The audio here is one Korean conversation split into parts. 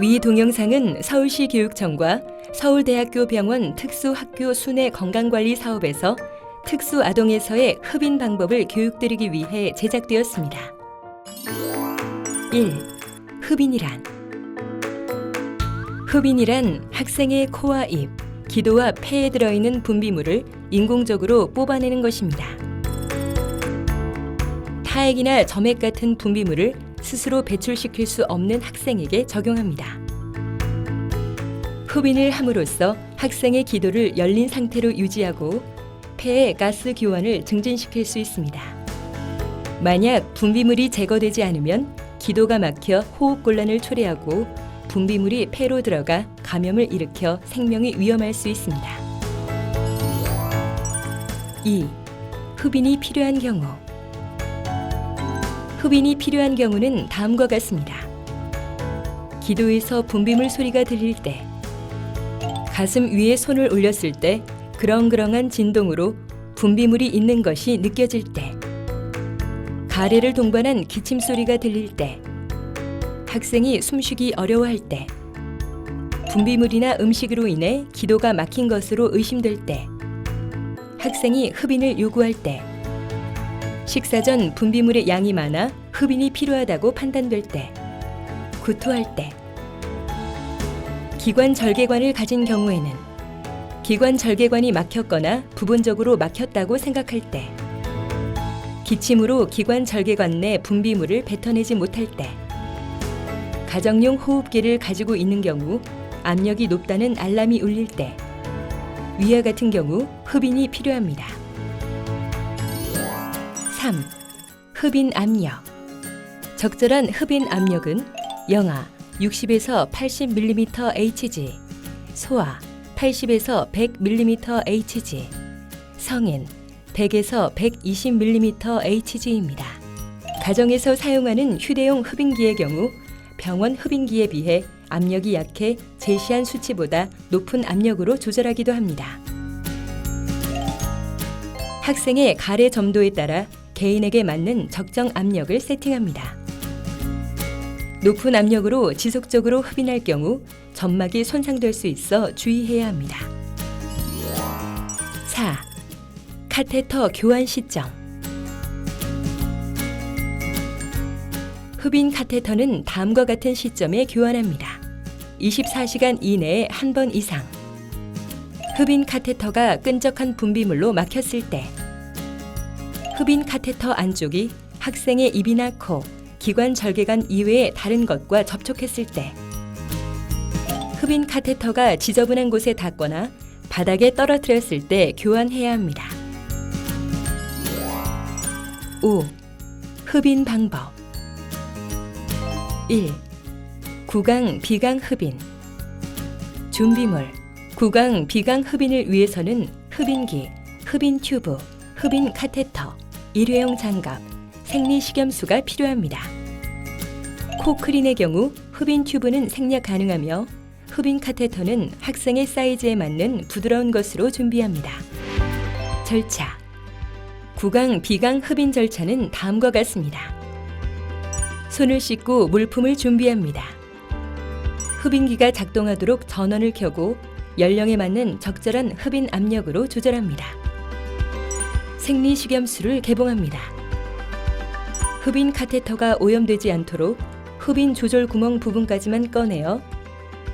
위 동영상은 서울시 교육청과 서울대학교 병원 특수학교 순회 건강관리 사업에서 특수아동에서의 흡인 방법을 교육드리기 위해 제작되었습니다. 1. 흡인이란 흡인이란 학생의 코와 입, 기도와 폐에 들어있는 분비물을 인공적으로 뽑아내는 것입니다. 타액이나 점액 같은 분비물을 스스로 배출시킬 수 없는 학생에게 적용합니다. 흡인을 함으로써 학생의 기도를 열린 상태로 유지하고 폐의 가스 교환을 증진시킬 수 있습니다. 만약 분비물이 제거되지 않으면 기도가 막혀 호흡 곤란을 초래하고 분비물이 폐로 들어가 감염을 일으켜 생명이 위험할 수 있습니다. 2. 흡인이 필요한 경우 흡인이 필요한 경우는 다음과 같습니다. 기도에서 분비물 소리가 들릴 때, 가슴 위에 손을 올렸을 때 그렁그렁한 진동으로 분비물이 있는 것이 느껴질 때, 가래를 동반한 기침 소리가 들릴 때, 학생이 숨쉬기 어려워할 때, 분비물이나 음식으로 인해 기도가 막힌 것으로 의심될 때, 학생이 흡인을 요구할 때, 식사 전 분비물의 양이 많아 흡인이 필요하다고 판단될 때, 구토할 때, 기관 절개관을 가진 경우에는 기관 절개관이 막혔거나 부분적으로 막혔다고 생각할 때, 기침으로 기관 절개관 내 분비물을 뱉어내지 못할 때, 가정용 호흡기를 가지고 있는 경우 압력이 높다는 알람이 울릴 때, 위와 같은 경우 흡인이 필요합니다. 3. 흡인 압력. 적절한 흡인 압력은 영하 60에서 80mm Hg, 소아 80에서 100mm Hg, 성인 100에서 120mm Hg입니다. 가정에서 사용하는 휴대용 흡인기의 경우 병원 흡인기에 비해 압력이 약해 제시한 수치보다 높은 압력으로 조절하기도 합니다. 학생의 가래 점도에 따라 개인에게 맞는 적정 압력을 세팅합니다. 높은 압력으로 지속적으로 흡인할 경우 점막이 손상될 수 있어 주의해야 합니다. 4. 카테터 교환 시점. 흡인 카테터는 다음과 같은 시점에 교환합니다. 24시간 이내에 한 번 이상. 흡인 카테터가 끈적한 분비물로 막혔을 때. 흡인 카테터 안쪽이 학생의 입이나 코, 기관 절개관 이외의 다른 것과 접촉했을 때. 흡인 카테터가 지저분한 곳에 닿거나 바닥에 떨어뜨렸을 때 교환해야 합니다. 5. 흡인 방법 1. 구강 비강 흡인 준비물 구강 비강 흡인을 위해서는 흡인기, 흡인 튜브, 흡인 카테터, 일회용 장갑, 생리식염수가 필요합니다. 코크린의 경우 흡인 튜브는 생략 가능하며 흡인 카테터는 학생의 사이즈에 맞는 부드러운 것으로 준비합니다. 절차 구강 비강 흡인 절차는 다음과 같습니다. 손을 씻고 물품을 준비합니다. 흡인기가 작동하도록 전원을 켜고 연령에 맞는 적절한 흡인 압력으로 조절합니다. 생리식염수를 개봉합니다. 흡인 카테터가 오염되지 않도록 흡인 조절 구멍 부분까지만 꺼내어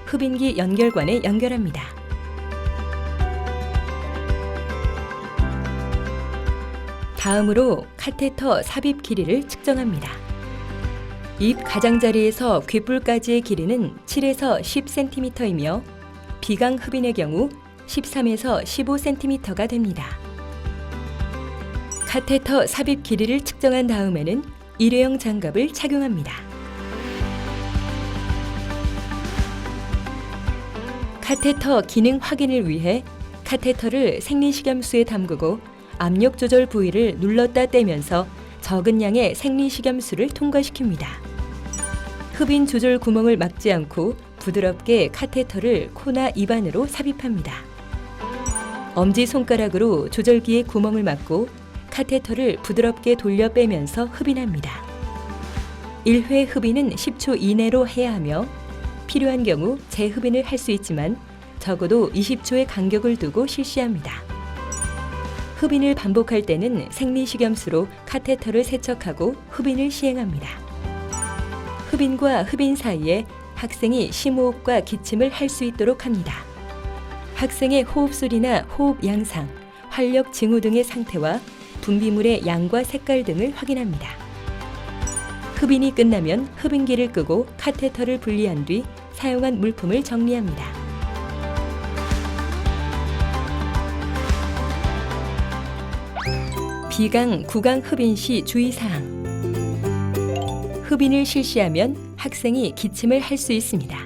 흡인기 연결관에 연결합니다. 다음으로 카테터 삽입 길이를 측정합니다. 입 가장자리에서 귓불까지의 길이는 7에서 10cm이며 비강 흡인의 경우 13에서 15cm가 됩니다. 카테터 삽입 길이를 측정한 다음에는 일회용 장갑을 착용합니다. 카테터 기능 확인을 위해 카테터를 생리식염수에 담그고 압력 조절 부위를 눌렀다 떼면서 적은 양의 생리식염수를 통과시킵니다. 흡인 조절 구멍을 막지 않고 부드럽게 카테터를 코나 입안으로 삽입합니다. 엄지 손가락으로 조절기의 구멍을 막고 카테터를 부드럽게 돌려 빼면서 흡인합니다. 1회 흡인은 10초 이내로 해야 하며 필요한 경우 재흡인을 할 수 있지만 적어도 20초의 간격을 두고 실시합니다. 흡인을 반복할 때는 생리식염수로 카테터를 세척하고 흡인을 시행합니다. 흡인과 흡인 사이에 학생이 심호흡과 기침을 할 수 있도록 합니다. 학생의 호흡 소리나 호흡 양상, 활력 징후 등의 상태와 분비물의 양과 색깔 등을 확인합니다. 흡인이 끝나면 흡인기를 끄고 카테터를 분리한 뒤 사용한 물품을 정리합니다. 비강, 구강 흡인 시 주의사항. 흡인을 실시하면 학생이 기침을 할 수 있습니다.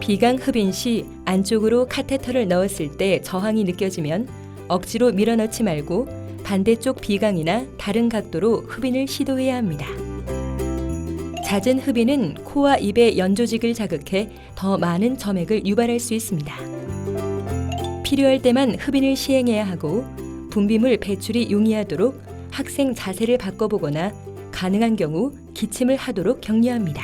비강 흡인 시 안쪽으로 카테터를 넣었을 때 저항이 느껴지면 억지로 밀어넣지 말고 반대쪽 비강이나 다른 각도로 흡인을 시도해야 합니다. 잦은 흡인은 코와 입의 연조직을 자극해 더 많은 점액을 유발할 수 있습니다. 필요할 때만 흡인을 시행해야 하고 분비물 배출이 용이하도록 학생 자세를 바꿔보거나 가능한 경우 기침을 하도록 격려합니다.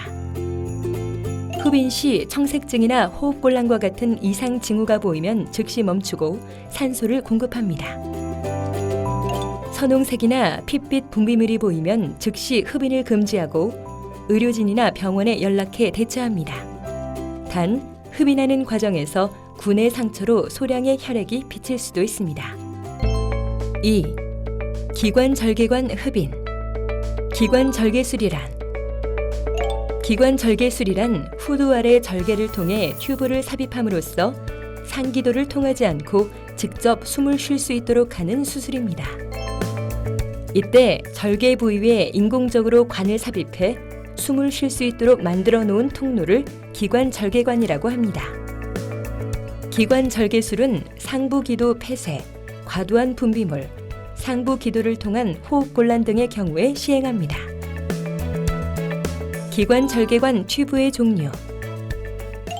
흡인 시 청색증이나 호흡곤란과 같은 이상 징후가 보이면 즉시 멈추고 산소를 공급합니다. 선홍색이나 핏빛 분비물이 보이면 즉시 흡인을 금지하고 의료진이나 병원에 연락해 대처합니다. 단, 흡인하는 과정에서 군의 상처로 소량의 혈액이 비칠 수도 있습니다. 2. 기관 절개관 흡인 기관 절개술이란 기관 절개술이란 후두 아래 절개를 통해 튜브를 삽입함으로써 상기도를 통하지 않고 직접 숨을 쉴 수 있도록 하는 수술입니다. 이때 절개 부위에 인공적으로 관을 삽입해 숨을 쉴 수 있도록 만들어 놓은 통로를 기관 절개관이라고 합니다. 기관 절개술은 상부 기도 폐쇄, 과도한 분비물, 상부 기도를 통한 호흡 곤란 등의 경우에 시행합니다. 기관 절개관 튜브의 종류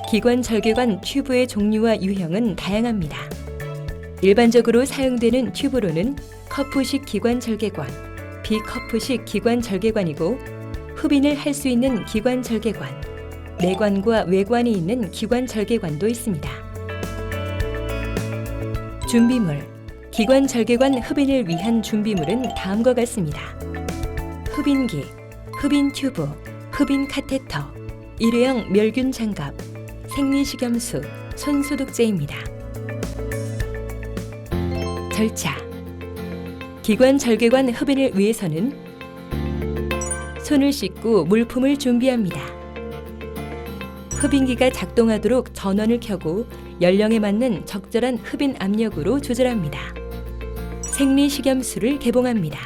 기관 절개관 튜브의 종류와 유형은 다양합니다. 일반적으로 사용되는 튜브로는 커프식 기관 절개관, 비커프식 기관 절개관이고 흡인을 할 수 있는 기관 절개관, 내관과 외관이 있는 기관 절개관도 있습니다. 준비물 기관 절개관 흡인을 위한 준비물은 다음과 같습니다. 흡인기, 흡인 튜브, 흡인 카테터, 일회용 멸균 장갑, 생리식염수, 손소독제입니다. 절차 기관 절개관 흡인을 위해서는 손을 씻고 물품을 준비합니다. 흡인기가 작동하도록 전원을 켜고 연령에 맞는 적절한 흡인 압력으로 조절합니다. 생리식염수를 개봉합니다.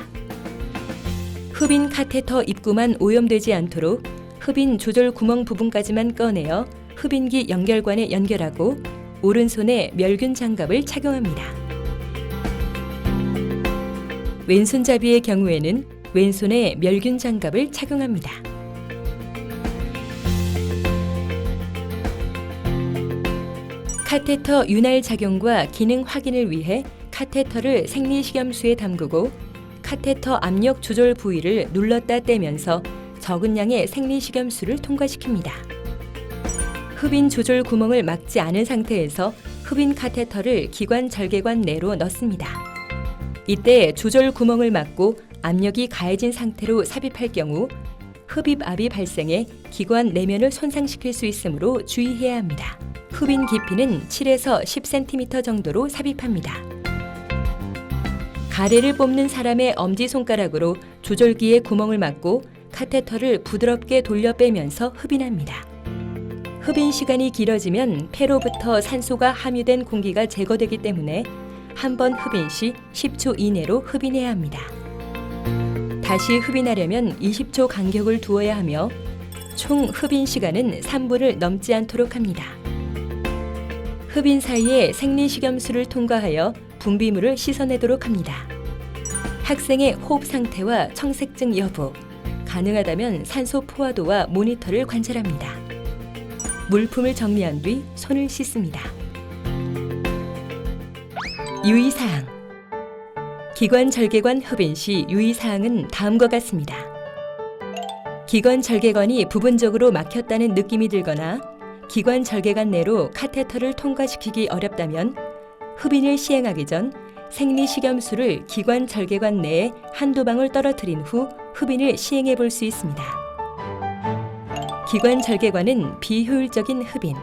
흡인 카테터 입구만 오염되지 않도록 흡인 조절 구멍 부분까지만 꺼내어 흡인기 연결관에 연결하고 오른손에 멸균 장갑을 착용합니다. 왼손잡이의 경우에는 왼손에 멸균 장갑을 착용합니다. 카테터 윤활 작용과 기능 확인을 위해 카테터를 생리식염수에 담그고 카테터 압력 조절 부위를 눌렀다 떼면서 적은 양의 생리식염수를 통과시킵니다. 흡인 조절 구멍을 막지 않은 상태에서 흡인 카테터를 기관 절개관 내로 넣습니다. 이때 조절 구멍을 막고 압력이 가해진 상태로 삽입할 경우 흡입압이 발생해 기관 내면을 손상시킬 수 있으므로 주의해야 합니다. 흡인 깊이는 7에서 10cm 정도로 삽입합니다. 가래를 뽑는 사람의 엄지손가락으로 조절기의 구멍을 막고 카테터를 부드럽게 돌려 빼면서 흡인합니다. 흡인 시간이 길어지면 폐로부터 산소가 함유된 공기가 제거되기 때문에 한 번 흡인 시 10초 이내로 흡인해야 합니다. 다시 흡인하려면 20초 간격을 두어야 하며 총 흡인 시간은 3분을 넘지 않도록 합니다. 흡인 사이에 생리식염수를 통과하여 분비물을 씻어내도록 합니다. 학생의 호흡 상태와 청색증 여부, 가능하다면 산소 포화도와 모니터를 관찰합니다. 물품을 정리한 뒤 손을 씻습니다. 유의사항 기관 절개관 흡인 시 유의사항은 다음과 같습니다. 기관 절개관이 부분적으로 막혔다는 느낌이 들거나 기관 절개관 내로 카테터를 통과시키기 어렵다면 흡인을 시행하기 전 생리식염수를 기관 절개관 내에 한두 방울 떨어뜨린 후 흡인을 시행해 볼 수 있습니다. 기관 절개관은 비효율적인 흡인,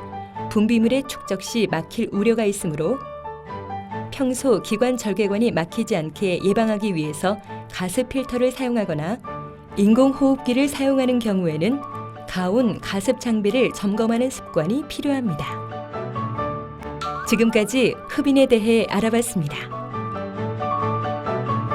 분비물의 축적 시 막힐 우려가 있으므로 평소 기관 절개관이 막히지 않게 예방하기 위해서 가스 필터를 사용하거나 인공호흡기를 사용하는 경우에는 가온 가습 장비를 점검하는 습관이 필요합니다. 지금까지 흡인에 대해 알아봤습니다.